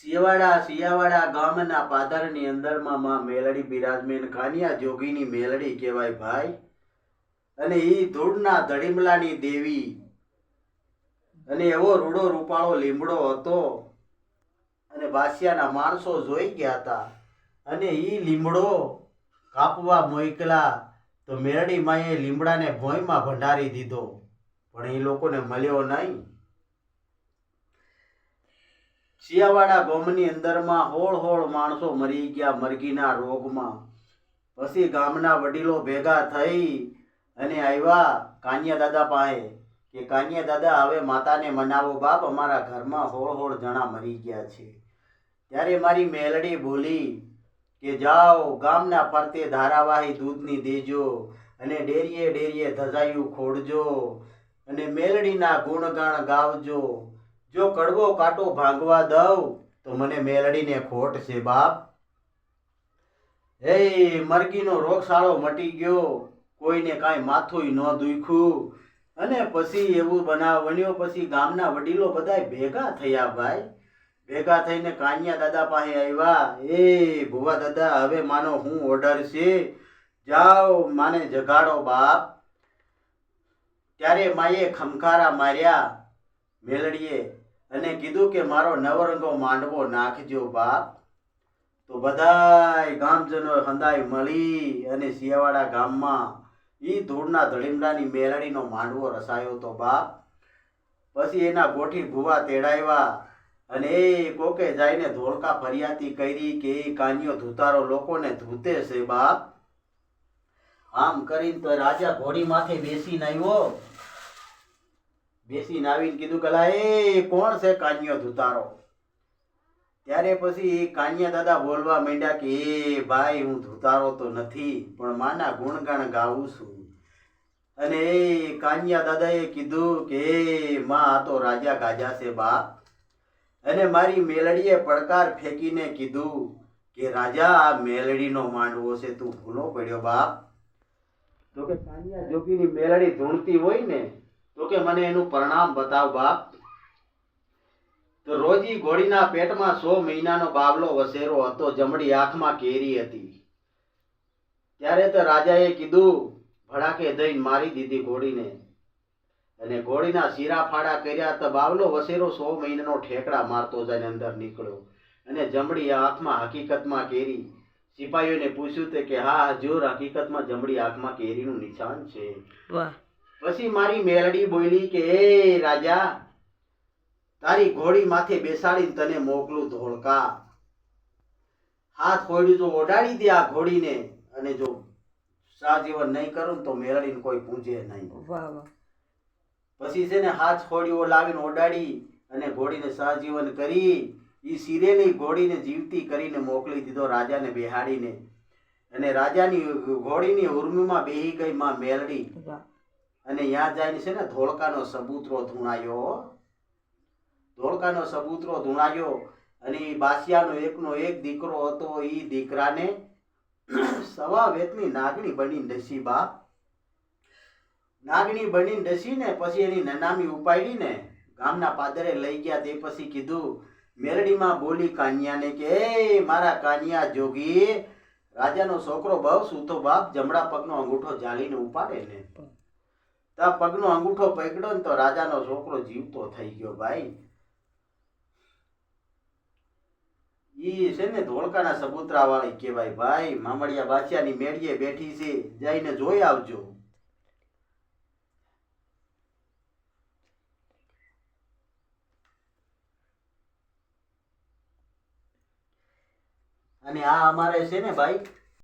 સિયાવાડા શિયાવાડા ગામના પાદરની અંદરમાં માં મેલડી બિરાજમેન કાનિયા જોગીની મેલડી કહેવાય ભાઈ. અને એ ધૂળના ધડીમલાની દેવી. અને એવો રૂડો રૂપાળો લીમડો હતો. અને બાસિયાના માણસો જોઈ ગયા હતા. અને એ લીમડો કાપવા મોકલા તો મેરડી માએ લીમડાને ભોંયમાં ભંડારી દીધો. પણ એ લોકોને મળ્યો નહીં. શિયાવાડા ગામની અંદરમાં હોળ હોળ માણસો મરી ગયા મરઘીના રોગમાં. પછી ગામના વડીલો ભેગા થઈ અને આવ્યા કાનિયા દાદા પાસે કે કાનિયા દાદા હવે માતાને મનાવો બાપ, અમારા ઘરમાં હોળ હોળ જણા મરી ગયા છે. ત્યારે મારી મેલડી બોલી કે જાઓ, ગામના ફરતે ધારાવાહી દૂધની દેજો અને ડેરીએ ડેરીએ ધજાયું ખોડજો અને મેલડીના ગુણગાણ ગાવજો. જો કડવો કાંટો ભાંગવા દઉં, તો મને મેલડીને ખોટ છે, બાપ. એ મરઘીનો રોગશાળો મટી ગયો. કોઈને કાંઈ માથું ન દુખ્યું. અને પછી એવું બનાવ બન્યો, પછી ગામના વડીલો બધાય ભેગા થયા, ભાઈ. ભેગા થઈને કાનિયા દાદા પાસે આવ્યા. એ, ભુવા દાદા, હવે માનો હું ઓર્ડર છે. જાઓ, માને જગાડો, બાપ. ત્યારે માએ ખમખારા માર્યા. મેલડીએ અને કીધું કે મારો નવરંગો માંડવો નાખજો બાપ. તો બધાય ગામજનો હંદાય મળી અને શિયાવાડા ગામમાં ઈ ધૂળના ધડીમડાની મેલડીનો માંડવો રસાયો તો બાપ. પછી એના ગોઠી ભૂવા તેડાવ્યા અને એ કોકે જઈને ધોળકા ફરિયાતી કરી કે એ કાન્યો ધૂતારો લોકોને ધૂતે છે બાપ. આમ કરીને તો રાજા ઘોડી માથે બેસીને આવ્યો. બેસીને આવીને કીધું કલા એ કોણ છે કાન્યો ધૂતારો? ત્યારે પછી કાન્યા દાદા બોલવા માંડ્યા કે, એ ભાઈ, હું ધૂતારો તો નથી, પણ માના ગુણગાન ગાઉં છું. અને એ કાન્યા દાદાએ કીધું કે, માં, આ તો રાજા ગાજા છે, બાપ. અને મારી મેલડીએ પડકાર ફેંકીને કીધું કે, રાજા, આ મેલડીનો માંડવો છે, તું ભૂલો પડ્યો, બાપ. તો કે કાનિયા જોગીની મેલડી ધૂણતી હોય ને તો કે મને એનું પરિણામ બતાવ બાપ. તો રોજી ઘોડીના પેટમાં સો મહિનાનો બાબલો વસેરો હતો, જમણી આંખમાં કેરી હતી. ત્યારે તો રાજાએ કીધું, ભડાકે દઈને મારી દીધી ઘોડીને અને ઘોડીના શીરા ફાડા કર્યા તો બાવલો વસેરો સો મહિનાનો ઠેકડા મારતો જઈને અંદર નીકળ્યો. અને જમણી આંખમાં હકીકતમાં કેરી. સિપાહીઓને પૂછ્યું તે કે, હા, હજુર હકીકતમાં જમડી આંખમાં કેરીનું નિશાન છે. વાહ. પછી મારી મેલડી બોલી કે એ રાજા તારી ઘોડી માથે બેસાડીને તને મોકલું ધોળકા. હાથ ખોડ્યું તો ઓડાડી દે આ ઘોડીને અને જો સાજીવન નહીં કરું તો મેળડીને કોઈ પૂંજે નહીં. પછી છે ને હાથ ખોડીઓ લાવીને ઓડાડી અને ઘોડીને સાજીવન કરી. એ સિરેલી ઘોડીને જીવતી કરીને મોકલી દીધો રાજાને બેહાડીને. અને રાજાની ઘોડીની ઉર્મીમાં બેહી ગઈ માં મેલડી. અને ત્યાં જાય છે ને ધોળકાનો સબૂતરો ધૂણાયો. ધોળકાનો સબૂતરો ધૂણાયો અને એ બાસિયાનો એકનો એક દીકરો હતો એ દીકરાને સવા વેતની નાગણી બની ડસી બાપ નાગણી બની ડસીને પછી એની નનામી ઉપાડીને ગામના પાદરે લઈ ગયા. તે પછી કીધું, મેરડીમાં બોલી કાનિયાને કે, એ મારા કાનિયા જોગી, રાજાનો છોકરો બહુ સૂતો બાપ, જમણા પગનો અંગૂઠો જાળીને ઉપાડે ને. તા પગનો અંગૂઠો પકડ્યો ને તો રાજાનો છોકરો જીવતો થઈ ગયો ભાઈ. ઈ છે ને ધોળકાના સબૂતરા વાળી કહેવાય ભાઈ. મામડિયા બાદશાહની મેળીએ બેઠી છે. જઈને જોઈ આવજો. અને આ અમારે છે ને ભાઈ